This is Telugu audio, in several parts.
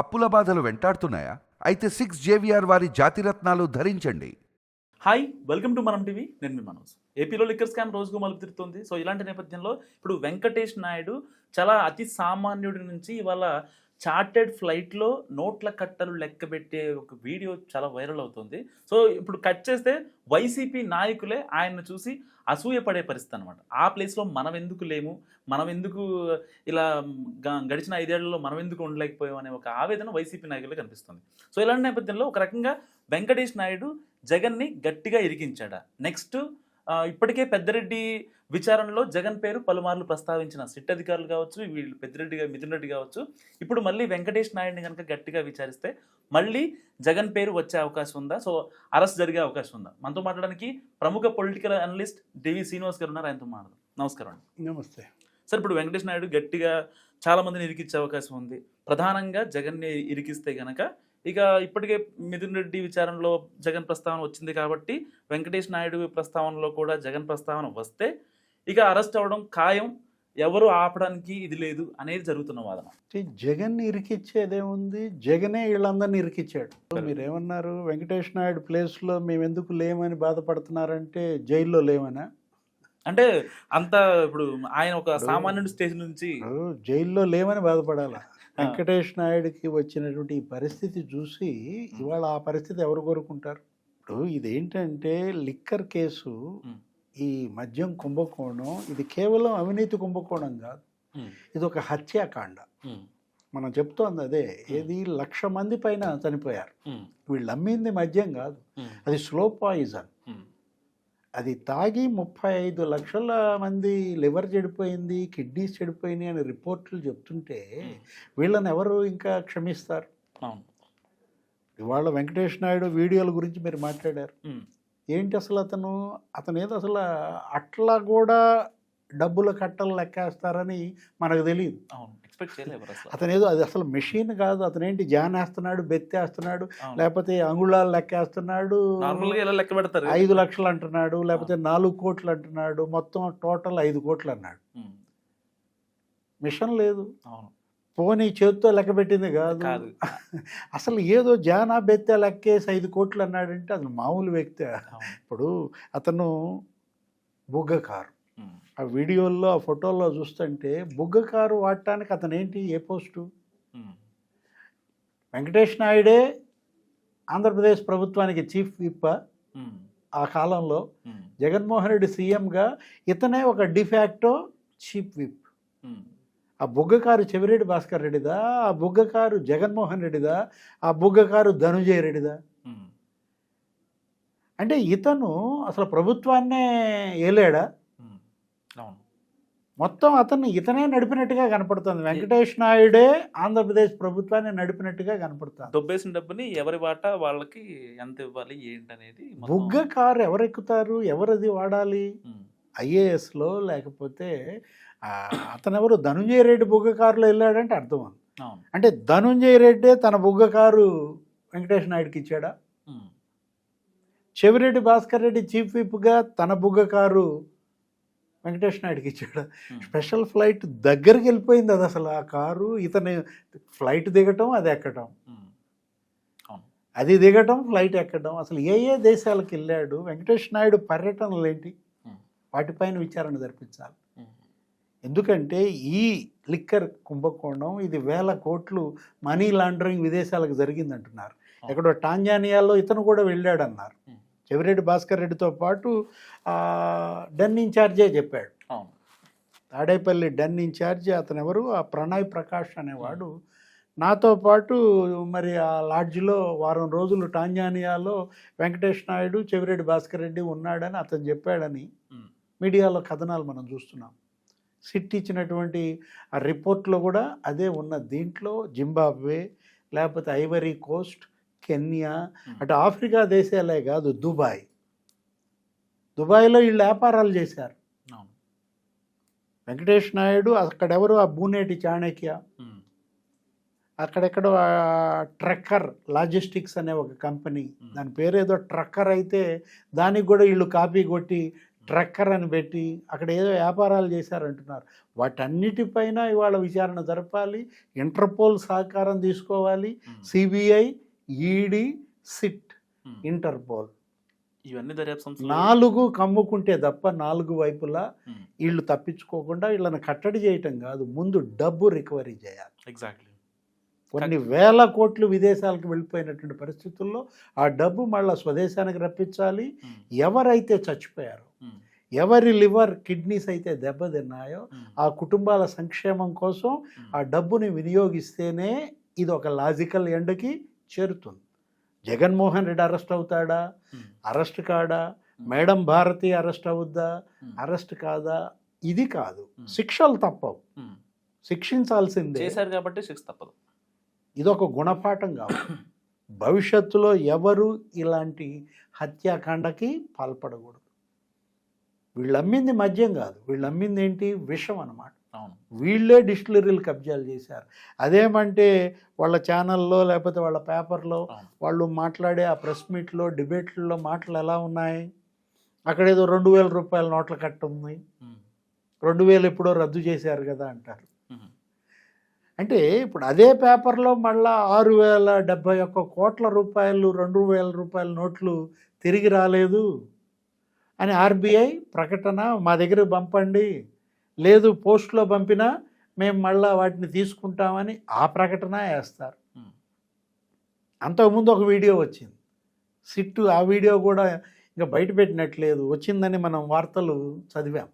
అప్పుల బాధలు వెంటాడుతున్నాయా? అయితే సిక్స్ జేవిఆర్ వారి జాతిరత్నాలు ధరించండి. Hi welcome to Manam TV. నేను మీ మనోజ్. ఏపీలో లిక్కర్ స్కామ్ రోజుకు మలుపు తిరుగుతుంది సో ఇలాంటి నేపథ్యంలో ఇప్పుడు వెంకటేష్ నాయుడు చాలా అతి సామాన్యుడి నుంచి ఇవాళ చార్టెడ్ ఫ్లైట్లో నోట్ల కట్టలు లెక్క పెట్టే ఒక వీడియో చాలా వైరల్ అవుతుంది. సో ఇప్పుడు కట్ చేస్తే వైసీపీ నాయకులే ఆయన్ని చూసి అసూయపడే పరిస్థితి అనమాట ఆ ప్లేస్లో మనం ఎందుకు లేము? మనం ఎందుకు ఇలా గ- గడిచిన ఐదేళ్ళలో మనం ఎందుకు ఉండలేకపోయాం అనే ఒక ఆవేదన వైసీపీ నాయకులే కనిపిస్తుంది. సో ఇలాంటి నేపథ్యంలో ఒక రకంగా వెంకటేష్ నాయుడు జగన్ని గట్టిగా ఇరికించాడా? నెక్స్ట్ ఇప్పటికే పెద్దిరెడ్డి విచారణలో జగన్ పేరు పలుమార్లు ప్రస్తావించిన సిట్ అధికారులు కావచ్చు వీళ్ళు పెద్దిరెడ్డి మిథున్ రెడ్డి కావచ్చు. ఇప్పుడు మళ్ళీ వెంకటేష్ నాయుడిని కనుక గట్టిగా విచారిస్తే మళ్ళీ జగన్ పేరు వచ్చే అవకాశం ఉందా? సో అరెస్ట్ జరిగే అవకాశం ఉందా? మనతో మాట్లాడడానికి ప్రముఖ పొలిటికల్ అనలిస్ట్ డివి శ్రీనివాస్ గారు ఉన్నారు. ఆయనతో మాట్లాడదాం. నమస్కారం అండి. నమస్తే. సార్ ఇప్పుడు వెంకటేష్ నాయుడు గట్టిగా చాలా మందిని ఇరికిచ్చే అవకాశం ఉంది. ప్రధానంగా జగన్ని ఇరికిస్తే గనక ఇక ఇప్పటికే మిథున్ రెడ్డి విచారణలో జగన్ ప్రస్తావన వచ్చింది కాబట్టి వెంకటేష్ నాయుడు ప్రస్తావనలో కూడా జగన్ ప్రస్తావన వస్తే ఇక అరెస్ట్ అవ్వడం ఖాయం ఎవరు ఆపడానికి ఇది లేదు అనేది జరుగుతున్న వాదన. జగన్ ఇరికిచ్చేదేముంది జగనే వీళ్ళందరినీ ఇరికిచ్చాడు. మీరేమన్నారు వెంకటేష్ నాయుడు ప్లేస్లో మేము ఎందుకు లేమని బాధపడుతున్నారంటే జైల్లో లేమనా? అంటే అంత ఇప్పుడు ఆయన ఒక సామాన్యుడి స్టేజ్ నుంచి జైల్లో లేమని బాధపడాలా. వెంకటేష్ నాయుడుకి వచ్చినటువంటి ఈ పరిస్థితి చూసి ఇవాళ ఆ పరిస్థితి ఎవరు కోరుకుంటారు? ఇప్పుడు ఇదేంటంటే లిక్కర్ కేసు. ఈ మద్యం కుంభకోణం ఇది కేవలం అవినీతి కుంభకోణం కాదు. ఇది ఒక హత్యాకాండ. మనం చెప్తోంది అదే ఏది లక్ష మంది పైన చనిపోయారు. వీళ్ళు అమ్మింది మద్యం కాదు. అది స్లో పాయిజన్. అది తాగి ముప్పై ఐదు లక్షల మంది లివర్ చెడిపోయింది కిడ్నీస్ చెడిపోయినాయి అని రిపోర్టులు చెప్తుంటే వీళ్ళని ఎవరు ఇంకా క్షమిస్తారు? అవును. ఇవాళ వెంకటేష్ నాయుడు వీడియోల గురించి మీరు మాట్లాడారు. ఏంటి అసలు అతను? అతను ఏదో అసలు అట్లా కూడా డబ్బుల కట్టలు లెక్కేస్తారని మనకు తెలియదు అవును. ఎక్స్పెక్ట్ అసలు. అతను ఏదో అది అసలు మెషిన్ కాదు. అతను ఏంటి జాన్ వేస్తున్నాడు బెత్తేస్తున్నాడు. లేకపోతే అంగుళాలు లెక్కేస్తున్నాడు లెక్క పెడతారు ఐదు లక్షలు అంటున్నాడు లేకపోతే నాలుగు కోట్లు అంటున్నాడు మొత్తం టోటల్ ఐదు కోట్లు అన్నాడు. మిషన్ లేదు. అవును. పోనీ చేతితో లెక్క పెట్టింది కాదు. అసలు ఏదో జానా బెత్తే లెక్కేసి ఐదు కోట్లు అన్నాడంటే అది మామూలు వ్యక్తి. ఇప్పుడు అతను బుగ్గ కారు. ఉమ్, ఆ వీడియోల్లో ఆ ఫోటోల్లో చూస్తుంటే బుగ్గ కారు వాడటానికి అతను ఏంటి ఏ పోస్టు? వెంకటేష్ నాయుడే ఆంధ్రప్రదేశ్ ప్రభుత్వానికి చీఫ్ విప్ ఉమ్, ఆ కాలంలో జగన్మోహన్ రెడ్డి సీఎంగా ఇతనే ఒక డిఫాక్టో చీఫ్ విప్. ఆ బుగ్గకారు చెవిరెడ్డి భాస్కర్ రెడ్డిదా? ఆ బుగ్గకారు జగన్మోహన్ రెడ్డిదా? ఆ బుగ్గకారు ధనుంజయ రెడ్డిదా? అంటే ఇతను అసలు ప్రభుత్వాన్నే ఏలేడా? అవును మొత్తం అతను ఇతనే నడిపినట్టుగా కనపడుతుంది. వెంకటేష్ నాయుడే ఆంధ్రప్రదేశ్ ప్రభుత్వాన్ని నడిపినట్టుగా కనపడుతుంది. దొబ్బేసిన డబ్బుని ఎవరి వాట వాళ్ళకి ఎంత ఇవ్వాలి ఏంటి అనేది మొత్తం- బుగ్గ కారు ఎవరెక్కుతారు ఎవరది వాడాలి? ఐఏఎస్లో లేకపోతే ఆ, అతను ఎవరు ధనుంజయ రెడ్డి బుగ్గ కారులో వెళ్ళాడంటే అర్థం అంటే ధనుంజయ రెడ్డే తన బుగ్గ కారు వెంకటేష్ నాయుడుకి ఇచ్చాడా? చెవిరెడ్డి భాస్కర్ రెడ్డి చీఫ్ విప్గా తన బుగ్గ కారు వెంకటేష్ నాయుడుకి ఇచ్చాడు. స్పెషల్ ఫ్లైట్ దగ్గరికి వెళ్ళిపోయింది అది అసలు. ఆ కారు ఇతను ఫ్లైట్ దిగటం అది అవును. అది దిగటం ఫ్లైట్ ఎక్కడం అసలు ఏ ఏ దేశాలకు వెళ్ళాడు వెంకటేష్ నాయుడు పర్యటనలు ఏంటి వాటిపైన విచారణ జరిపించాలి. ఎందుకంటే ఈ లిక్కర్ కుంభకోణం ఇది వేల కోట్లు మనీ లాండరింగ్ విదేశాలకు జరిగిందంటున్నారు. ఎక్కడో టాంజానియాలో ఇతను కూడా వెళ్ళాడన్నారు. చెవిరెడ్డి భాస్కర్ రెడ్డితో పాటు డెన్ ఇన్ఛార్జే చెప్పాడు. అవును. తాడేపల్లి డెన్ ఇన్ఛార్జ్ అతను ఎవరు ఆ ప్రణయ్ ప్రకాష్ అనేవాడు. నాతో పాటు మరి ఆ లాడ్జ్లో వారం రోజులు టాంజానియాలో వెంకటేష్ నాయుడు చెవిరెడ్డి భాస్కర్ రెడ్డి ఉన్నాడని అతను చెప్పాడని మీడియాలో కథనాలు మనం చూస్తున్నాం. సిట్ ఇచ్చినటువంటి ఆ రిపోర్ట్లో కూడా అదే ఉన్న దీంట్లో జింబాబ్వే లేకపోతే ఐవరీ కోస్ట్ కెన్యా అటు ఆఫ్రికా దేశాలే కాదు దుబాయ్. దుబాయ్లో వీళ్ళు వ్యాపారాలు చేశారు. వెంకటేష్ నాయుడు అక్కడెవరు? ఆ బూనేటి చాణక్య. అక్కడెక్కడో ట్రక్కర్ లాజిస్టిక్స్ అనే ఒక కంపెనీ. దాని పేరు ఏదో ట్రక్కర్ అయితే దానికి కూడా వీళ్ళు కాపీ కొట్టి ట్రక్కర్ అని పెట్టి అక్కడ ఏదో వ్యాపారాలు చేశారంటున్నారు. వాటన్నిటిపైన ఇవాళ విచారణ జరపాలి. ఇంటర్పోల్ సహకారం తీసుకోవాలి. సిబిఐ ఈడి సిట్. ఇంటర్పోల్. ఇవన్నీ దర్యాప్తు నాలుగు కమ్ముకుంటే తప్ప నాలుగు వైపులా వీళ్ళు తప్పించుకోకుండా వీళ్ళని కట్టడి చేయటం కాదు. ముందు డబ్బు రికవరీ చేయాలి. ఎగ్జాక్ట్లీ కొన్ని వేల కోట్లు విదేశాలకు వెళ్ళిపోయినటువంటి పరిస్థితుల్లో ఆ డబ్బు మళ్ళీ స్వదేశానికి రప్పించాలి. ఎవరైతే చచ్చిపోయారో ఎవరి లివర్ కిడ్నీస్ అయితే దెబ్బతిన్నాయో ఆ కుటుంబాల సంక్షేమం కోసం ఆ డబ్బుని వినియోగిస్తేనే ఇది ఒక లాజికల్ ఎండ్కి చేరుతుంది. జగన్మోహన్ రెడ్డి అరెస్ట్ అవుతాడా? అరెస్ట్ కాడా? మేడం భారతి అరెస్ట్ అవుద్దా? అరెస్ట్ కాదా? ఇది కాదు. శిక్షలు తప్పవు. శిక్షించాల్సిందే. చేశారు కాబట్టి శిక్ష తప్పదు. ఇది ఒక గుణపాఠం కావాలి. భవిష్యత్తులో ఎవరు ఇలాంటి హత్యాకాండకి పాల్పడకూడదు. వీళ్ళు అమ్మింది మద్యం కాదు. వీళ్ళు అమ్మింది ఏంటి విషం అన్నమాట. అవును వీళ్ళే డిస్టిలరీలు కబ్జాలు చేశారు. అదేమంటే వాళ్ళ ఛానల్లో లేకపోతే వాళ్ళ పేపర్లో అవును. వాళ్ళు మాట్లాడే ఆ ప్రెస్ మీట్లో డిబేట్లలో మాటలు ఎలా ఉన్నాయి? అక్కడ ఏదో రెండు వేల రూపాయల నోట్ల కట్ట ఉంది. ఉమ్, రెండు వేలు ఎప్పుడో రద్దు చేశారు కదా అంటారు. అంటే ఇప్పుడు అదే పేపర్లో మళ్ళా ఆరు వేల డెబ్బై ఒక్క కోట్ల రూపాయలు రెండు వేల రూపాయల నోట్లు తిరిగి రాలేదు. అని ఆర్బీఐ ప్రకటన మా దగ్గర పంపండి. లేదు పోస్ట్లో పంపినా మేము మళ్ళా వాటిని తీసుకుంటామని ఆ ప్రకటన వేస్తారు. అంతకుముందు ఒక వీడియో వచ్చింది. సిట్టు ఆ వీడియో కూడా ఇంకా బయట పెట్టినట్లేదు. వచ్చిందని మనం వార్తలు చదివాం.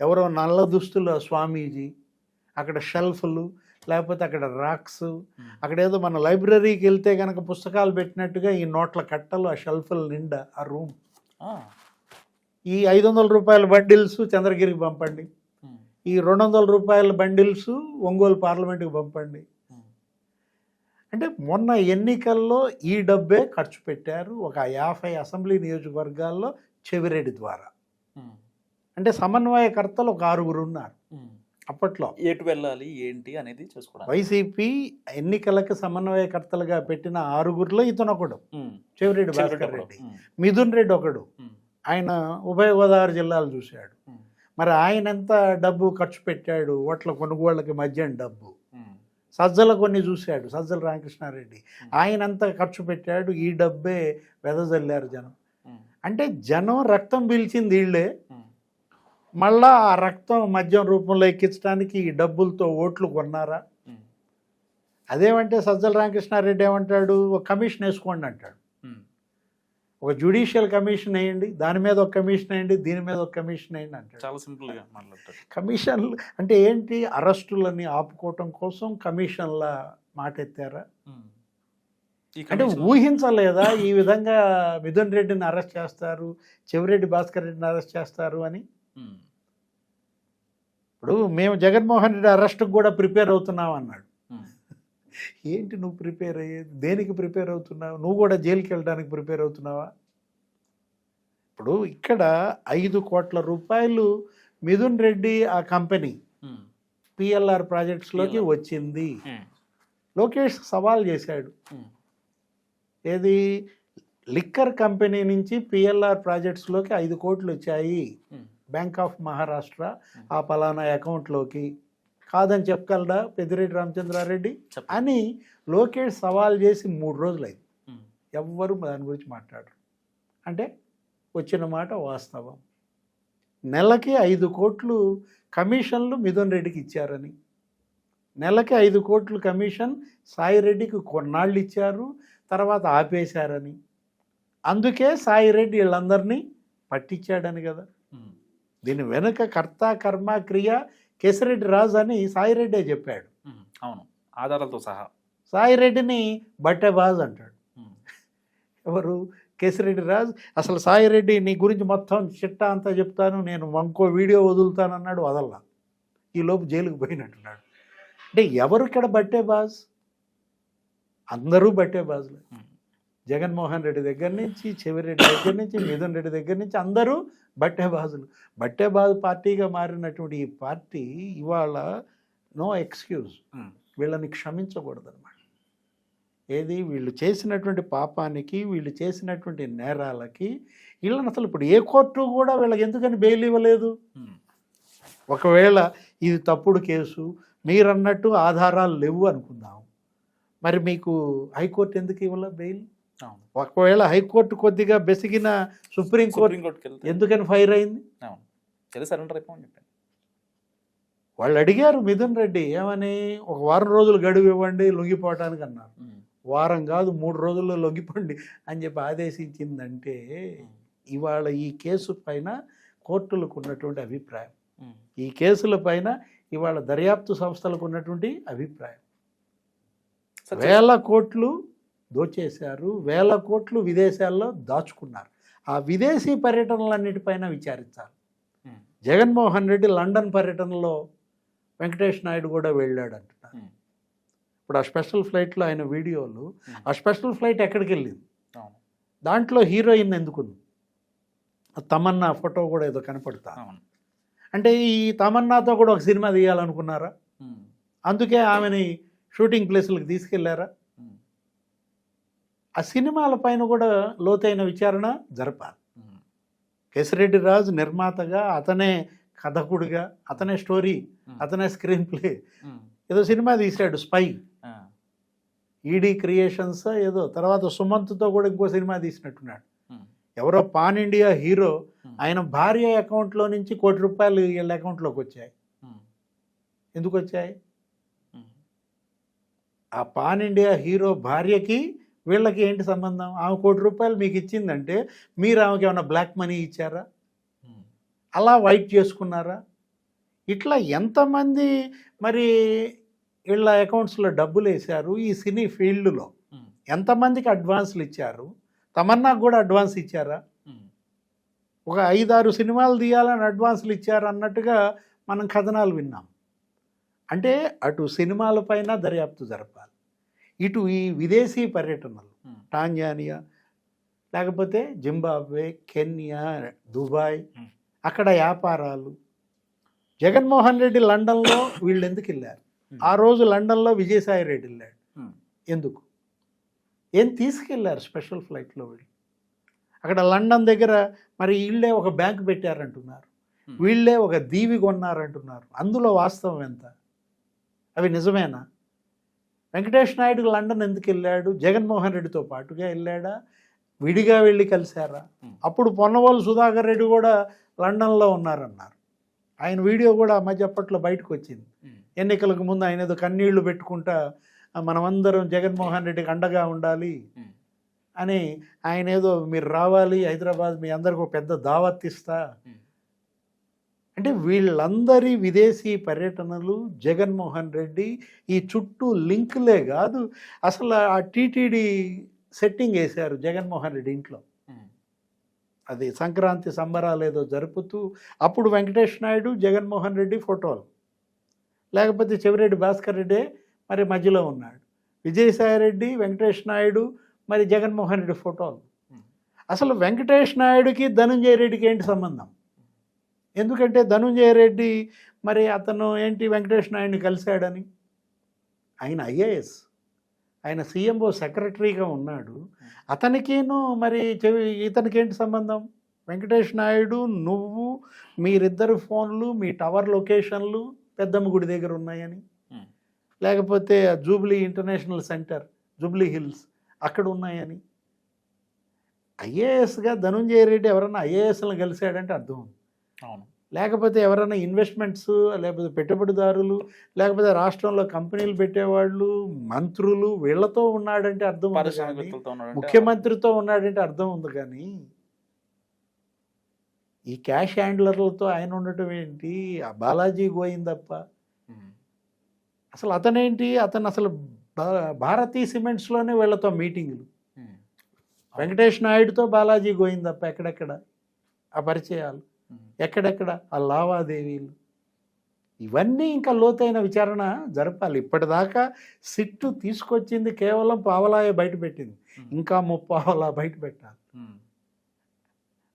ఎవరో నల్ల దుస్తుల స్వామీజీ అక్కడ షెల్ఫ్లు లేకపోతే అక్కడ రాక్స్ అక్కడ ఏదో మన లైబ్రరీకి వెళ్తే కనుక పుస్తకాలు పెట్టినట్టుగా ఈ నోట్ల కట్టలు ఆ షెల్ఫ్ల నిండా ఆ రూమ్. ఈ ఐదు వందల రూపాయల బండిల్స్ చంద్రగిరికి పంపండి. ఈ రెండు వందల రూపాయల బండిల్స్ ఒంగోలు పార్లమెంట్కి పంపండి. అంటే మొన్న ఎన్నికల్లో ఈ డబ్బే ఖర్చు పెట్టారు ఒక యాభై అసెంబ్లీ నియోజకవర్గాల్లో చెవిరెడ్డి ద్వారా. అంటే సమన్వయకర్తలు ఒక ఆరుగురు ఉన్నారు. అప్పట్లో. ఎటు వెళ్ళాలి ఏంటి అనేది చూసుకోవడానికి. వైసీపీ ఎన్నికలకు సమన్వయకర్తలుగా పెట్టిన ఆరుగురిలో ఇతను ఒకడు. చెవిరెడ్డి భాస్కర్. రెడ్డి. మిథున్ రెడ్డి ఒకడు. ఆయన ఉభయ గోదావరి జిల్లాలు చూశాడు. మరి ఆయన ఎంత డబ్బు ఖర్చు పెట్టాడు ఓట్ల కొనుగోళ్ళకి మధ్య డబ్బు. సజ్జల కొన్ని చూశాడు సజ్జల రామకృష్ణారెడ్డి. ఆయన ఎంత ఖర్చు పెట్టాడు ఈ డబ్బే వెదజల్లారు జనం. అంటే జనం రక్తం పీల్చింది వీళ్ళే మళ్ళా ఆ రక్తం మద్యం రూపంలో ఎక్కించడానికి ఈ డబ్బులతో ఓట్లు కొన్నారా? అదేమంటే సజ్జల రామకృష్ణారెడ్డి ఏమంటాడు? ఒక కమిషన్ వేసుకోండి అంటాడు. ఒక జ్యుడిషియల్ కమిషన్ వేయండి దాని మీద ఒక కమిషన్ వేయండి దీని మీద ఒక కమిషన్ వేయండి అంటాడు. చాలా సింపుల్గా మాట్లాడతారు కమిషన్లు అంటే ఏంటి? అరెస్టులని ఆపుకోవటం కోసం కమిషన్ల మాట ఎత్తారా అంటే ఊహించలేదా? ఈ విధంగా మిథున్ రెడ్డిని అరెస్ట్ చేస్తారు చెవిరెడ్డి భాస్కర్ రెడ్డిని అరెస్ట్ చేస్తారు అని? ఇప్పుడు మేము జగన్మోహన్ రెడ్డి అరెస్ట్కి కూడా ప్రిపేర్ అవుతున్నాం అన్నాడు. ఏంటి నువ్వు ప్రిపేర్ అయ్యేది దేనికి ప్రిపేర్ అవుతున్నావు? నువ్వు కూడా జైలుకి వెళ్ళడానికి ప్రిపేర్ అవుతున్నావా? ఇప్పుడు ఇక్కడ ఐదు కోట్ల రూపాయలు మిథున్ రెడ్డి ఆ కంపెనీ పిఎల్ఆర్ ప్రాజెక్ట్స్లోకి. వచ్చింది. లోకేష్ సవాల్ చేశాడు. ఏది? లిక్కర్ కంపెనీ నుంచి పిఎల్ఆర్ ప్రాజెక్ట్స్లోకి ఐదు కోట్లు వచ్చాయి. బ్యాంక్ ఆఫ్ మహారాష్ట్ర ఆ పలానా అకౌంట్లోకి. కాదని చెప్పగలడా? పెద్దిరెడ్డి రామచంద్రారెడ్డి. అని లోకేష్ సవాల్ చేసి మూడు రోజులు అయింది ఎవ్వరు దాని గురించి మాట్లాడరు. అంటే వచ్చిన మాట వాస్తవం. నెలకి ఐదు కోట్లు కమిషన్లు మిథున్ రెడ్డికి ఇచ్చారని. నెలకి ఐదు కోట్లు కమిషన్ సాయి రెడ్డికి కొన్నాళ్ళు ఇచ్చారు తర్వాత ఆపేశారని. అందుకే సాయి రెడ్డి వీళ్ళందరినీ పట్టించాడని కదా. దీని వెనుక కర్త కర్మ క్రియ కేసిరెడ్డి రాజు అని సాయి రెడ్డే చెప్పాడు అవును. ఆధారాలతో సహా. సాయి రెడ్డిని బట్టెబాజ్ అంటాడు. ఎవరు? కేసిరెడ్డి రాజు. అసలు సాయి రెడ్డి నీ గురించి మొత్తం చిట్టా అంతా చెప్తాను నేను ఇంకో వీడియో వదులుతానన్నాడు వదల్లా. ఈలోపు జైలుకు పోయినట్టున్నాడు. అంటే ఎవరు ఇక్కడ బట్టే బాజ్? అందరూ బట్టే బాజులే. జగన్మోహన్ రెడ్డి దగ్గర నుంచి చెవిరెడ్డి దగ్గర నుంచి మిథున్ రెడ్డి దగ్గర నుంచి అందరూ బట్టే బాజులు బట్టే బాజు పార్టీగా మారినటువంటి ఈ పార్టీ ఇవాళ నో ఎక్స్క్యూజ్. వీళ్ళని క్షమించకూడదు అనమాట ఏది? వీళ్ళు చేసినటువంటి పాపానికి వీళ్ళు చేసినటువంటి నేరాలకి వీళ్ళని అసలు ఇప్పుడు ఏ కోర్టు కూడా వీళ్ళకి ఎందుకని బెయిల్ ఇవ్వలేదు. ఒకవేళ ఇది తప్పుడు కేసు మీరన్నట్టు ఆధారాలు లేవు అనుకుందాం. మరి మీకు హైకోర్టు ఎందుకు ఇవ్వలే బెయిల్? ఒకవేళ హైకోర్టు కొద్దిగా బెసిగిన సుప్రీంకోర్టు ఎందుకని ఫైర్ అయింది? సరెండర్ చెప్పాను వాళ్ళు అడిగారు మిథున్ రెడ్డి ఏమని? ఒక వారం రోజులు గడువు ఇవ్వండి లొంగిపోవటానికి అన్నారు. వారం కాదు మూడు రోజుల్లో లొంగిపోండి అని చెప్పి ఆదేశించిందంటే ఇవాళ ఈ కేసు పైన కోర్టులకు ఉన్నటువంటి అభిప్రాయం. ఈ కేసుల పైన ఇవాళ దర్యాప్తు సంస్థలకు ఉన్నటువంటి అభిప్రాయం వేల కోట్లు దోచేశారు వేల కోట్లు విదేశాల్లో దాచుకున్నారు ఆ విదేశీ పర్యటనలన్నిటిపైన విచారించాలి. జగన్మోహన్ రెడ్డి లండన్ పర్యటనలో వెంకటేష్ నాయుడు కూడా వెళ్ళాడు అంటున్నారు. ఇప్పుడు ఆ స్పెషల్ ఫ్లైట్లో ఆయన వీడియోలు. ఆ స్పెషల్ ఫ్లైట్ ఎక్కడికి వెళ్ళింది దాంట్లో హీరోయిన్ ఎందుకుంది తమన్నా ఫోటో కూడా ఏదో కనపడతా అంటే ఈ తమన్నాతో కూడా ఒక సినిమా తీయాలనుకున్నారా. అందుకే ఆమెని షూటింగ్ ప్లేసులకు తీసుకెళ్ళారా. ఆ సినిమాల పైన కూడా లోతైన విచారణ జరపాలి. కేసిరెడ్డి రాజు నిర్మాతగా అతనే కథకుడిగా అతనే స్టోరీ. అతనే స్క్రీన్ ప్లే. ఏదో సినిమా తీశాడు స్పై. ఈడీ క్రియేషన్స్ ఏదో తర్వాత సుమంత్తో కూడా ఇంకో సినిమా తీసినట్టున్నాడు. ఎవరో పాన్ ఇండియా హీరో. ఆయన భార్య అకౌంట్లో నుంచి కోటి రూపాయలు వీళ్ళ అకౌంట్లోకి వచ్చాయి. ఎందుకు వచ్చాయి. ఆ పాన్ ఇండియా హీరో భార్యకి వీళ్ళకి ఏంటి సంబంధం? ఆమె కోటి రూపాయలు మీకు ఇచ్చిందంటే మీరు ఆమెకి ఏమైనా బ్లాక్ మనీ ఇచ్చారా. అలా వైట్ చేసుకున్నారా? ఇట్లా ఎంతమంది మరి వీళ్ళ అకౌంట్స్లో డబ్బులు వేశారు ఈ సినీ ఫీల్డ్లో. ఎంతమందికి అడ్వాన్స్లు ఇచ్చారు? తమన్నాకు కూడా అడ్వాన్స్ ఇచ్చారా. ఒక ఐదారు సినిమాలు తీయాలని అడ్వాన్స్లు ఇచ్చారు అన్నట్టుగా మనం కథనాలు విన్నాం. అంటే అటు సినిమాల పైన దర్యాప్తు జరపాలి. ఇటు ఈ విదేశీ పర్యటనలు. టాంజానియా లేకపోతే జింబాబ్వే కెన్యా దుబాయ్. అక్కడ వ్యాపారాలు జగన్మోహన్ రెడ్డి లండన్లో వీళ్ళు ఎందుకు వెళ్ళారు. ఆ రోజు లండన్లో విజయసాయి రెడ్డి వెళ్ళాడు. ఎందుకు ఏం తీసుకెళ్ళారు స్పెషల్ ఫ్లైట్లో వీళ్ళు అక్కడ లండన్ దగ్గర మరి వీళ్ళే ఒక బ్యాంక్ పెట్టారంటున్నారు. వీళ్ళే ఒక దీవి కొన్నారంటున్నారు అందులో వాస్తవం ఎంత అవి నిజమేనా వెంకటేష్ నాయుడు లండన్ ఎందుకు వెళ్ళాడు జగన్మోహన్ రెడ్డితో పాటుగా వెళ్ళాడా విడిగా వెళ్ళి కలిశారా. అప్పుడు పొన్నవోలు సుధాకర్ రెడ్డి కూడా లండన్లో ఉన్నారన్నారు ఆయన వీడియో కూడా మధ్య అప్పట్లో బయటకు వచ్చింది. ఎన్నికలకు ముందు ఆయన ఏదో కన్నీళ్ళు పెట్టుకుంటా "ఆ, మనమందరం జగన్మోహన్ రెడ్డికి అండగా ఉండాలి. అని ఆయన ఏదో మీరు రావాలి హైదరాబాద్ మీ అందరికి ఒక పెద్ద దావత్ ఇస్తా. అంటే వీళ్ళందరి విదేశీ పర్యటనలు జగన్మోహన్ రెడ్డి ఈ చుట్టూ లింకులే కాదు. అసలు ఆ టీటీడీ సెట్టింగ్ వేశారు జగన్మోహన్ రెడ్డి ఇంట్లో. అది సంక్రాంతి సంబరాలు ఏదో జరుపుతూ అప్పుడు వెంకటేష్ నాయుడు జగన్మోహన్ రెడ్డి ఫోటోలు. లేకపోతే చెవిరెడ్డి భాస్కర్ రెడ్డి మరి మధ్యలో ఉన్నాడు. విజయసాయి రెడ్డి వెంకటేష్ నాయుడు మరి జగన్మోహన్ రెడ్డి ఫోటోలు. అసలు వెంకటేష్ నాయుడుకి ధనుంజయ రెడ్డికి ఏంటి సంబంధం? ఎందుకంటే ధనుంజయ రెడ్డి మరి అతను ఏంటి వెంకటేష్ నాయుడిని కలిశాడని? ఆయన ఐఏఎస్. ఆయన సీఎంఓ సెక్రటరీగా ఉన్నాడు. అతనికిను మరి చెవి ఇతనికి ఏంటి సంబంధం? వెంకటేష్ నాయుడు నువ్వు మీరిద్దరు ఫోన్లు మీ టవర్ లొకేషన్లు పెద్దమ్మ గుడి దగ్గర ఉన్నాయని. లేకపోతే Jubilee international centre Jubilee hills అక్కడ ఉన్నాయని. ఐఏఎస్గా ధనుంజయ రెడ్డి ఎవరన్నా ఐఏఎస్లను కలిశాడంటే అర్థం ఉంది. లేకపోతే ఎవరైనా ఇన్వెస్ట్మెంట్స్ లేకపోతే పెట్టుబడిదారులు లేకపోతే రాష్ట్రంలో కంపెనీలు పెట్టేవాళ్ళు మంత్రులు వీళ్ళతో ఉన్నాడంటే అర్థం ముఖ్యమంత్రితో ఉన్నాడంటే అర్థం ఉంది కానీ ఈ క్యాష్ హ్యాండ్లర్లతో ఆయన ఉండటం ఏంటి ఆ బాలాజీ గోయిందప్ప. అసలు అతనేంటి అతను అసలు భా- భారతీ సిమెంట్స్లోనే వీళ్ళతో మీటింగులు. వెంకటేష్ నాయుడుతో బాలాజీ గోయిందప్ప ఎక్కడెక్కడ ఆ పరిచయాలు. ఎక్కడెక్కడ? ఆ లావాదేవీలు. ఇవన్నీ ఇంకా లోతైన విచారణ జరపాలి. ఇప్పటిదాకా సిట్టు తీసుకొచ్చింది కేవలం పావలాయ బయట పెట్టింది. ఇంకా ముప్పావలా బయట పెట్టాలి.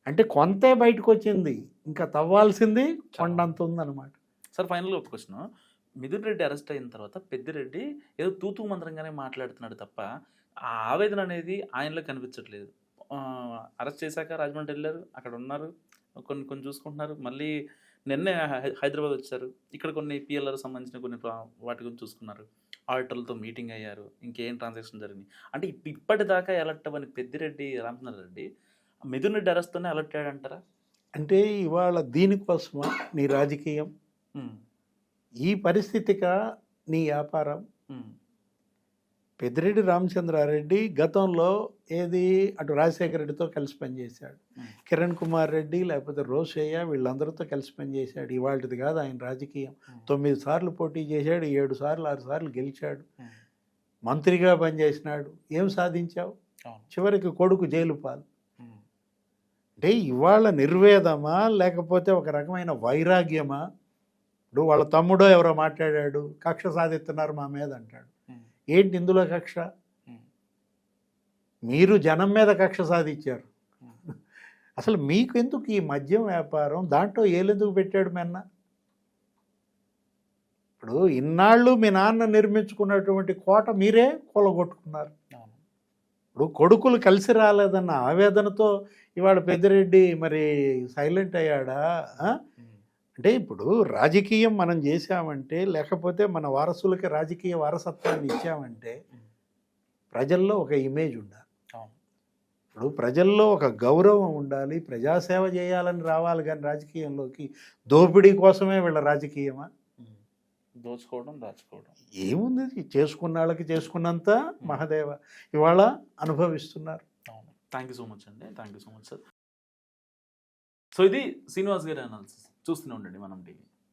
అంటే కొంతే బయటకు వచ్చింది ఇంకా తవ్వాల్సింది కొండంత ఉందన్నమాట. సార్ ఫైనల్గా ఒక క్వశ్చన్. మిథున్ రెడ్డి అరెస్ట్ అయిన తర్వాత పెద్దిరెడ్డి ఏదో తూతూ మంత్రంగానే మాట్లాడుతున్నాడు తప్ప ఆ ఆవేదన అనేది ఆయనలో కనిపించట్లేదు. అరెస్ట్ చేశాక రాజమండ్రి వెళ్ళారు అక్కడ ఉన్నారు. కొన్ని కొన్ని చూసుకుంటున్నారు. మళ్ళీ నిన్నే హైదరాబాద్ వచ్చారు. ఇక్కడ కొన్ని పిఎల్ఆర్ సంబంధించిన కొన్ని వాటి గురించి చూసుకున్నారు. ఆడిటర్లతో మీటింగ్ అయ్యారు. ఇంకేం ట్రాన్సాక్షన్ జరిగింది అంటే ఇప్- ఇప్పటిదాకా ఎలక్ట్ అవ్వని పెద్దిరెడ్డి రామచంద్ర రెడ్డి మిథున్ రెడ్డి అరెస్ట్తోనే అలర్ట్ అయ్యాడంటారా? అంటే ఇవాళ దీనికోసమా నీ రాజకీయం? ఈ పరిస్థితిగా నీ వ్యాపారం? పెద్దిరెడ్డి రామచంద్రారెడ్డి గతంలో ఏది అటు రాజశేఖర రెడ్డితో కలిసి పనిచేశాడు. కిరణ్ కుమార్ రెడ్డి లేకపోతే రోషయ్య వీళ్ళందరితో కలిసి పనిచేశాడు. ఇవాళది కాదు ఆయన రాజకీయం. తొమ్మిది సార్లు పోటీ చేశాడు ఏడు సార్లు ఆరు సార్లు గెలిచాడు. మంత్రిగా పనిచేసినాడు. ఏం సాధించావు? చివరికి కొడుకు జైలు పాలు. అంటే ఇవాళ నిర్వేదమా లేకపోతే ఒక రకమైన వైరాగ్యమా? ఇప్పుడు వాళ్ళ తమ్ముడో ఎవరో మాట్లాడాడు కక్ష సాధిస్తున్నారు మా మీద అంటాడు. ఏంటి ఇందులో కక్ష? మీరు జనం మీద కక్ష సాధించారు. అసలు మీకు ఎందుకు ఈ మద్యం వ్యాపారం? దాంట్లో ఏలెందుకు పెట్టాడు మెన్న ఇప్పుడు ఇన్నాళ్ళు మీ నాన్న నిర్మించుకున్నటువంటి కోట మీరే కూలగొట్టుకున్నారు. ఇప్పుడు కొడుకులు కలిసి రాలేదన్న ఆవేదనతో ఇవాళ పెద్దిరెడ్డి మరి సైలెంట్ అయ్యాడా? అంటే ఇప్పుడు రాజకీయం మనం చేశామంటే లేకపోతే మన వారసులకి రాజకీయ వారసత్వాన్ని ఇచ్చామంటే ప్రజల్లో ఒక ఇమేజ్ ఉండాలి. ఇప్పుడు ప్రజల్లో ఒక గౌరవం ఉండాలి. ప్రజాసేవ చేయాలని రావాలి కానీ రాజకీయంలోకి దోపిడీ కోసమే వీళ్ళ రాజకీయమా. దోచుకోవడం దాచుకోవడం. ఏముంది చేసుకున్న వాళ్ళకి చేసుకున్నంత మహదేవ ఇవాళ అనుభవిస్తున్నారు. థ్యాంక్ యూ సో మచ్ అండి. Thank you so much sir so ఇది శ్రీనివాస్ గారి అనాలిసిస్ చూస్తూనే ఉండండి మనం టీవీ.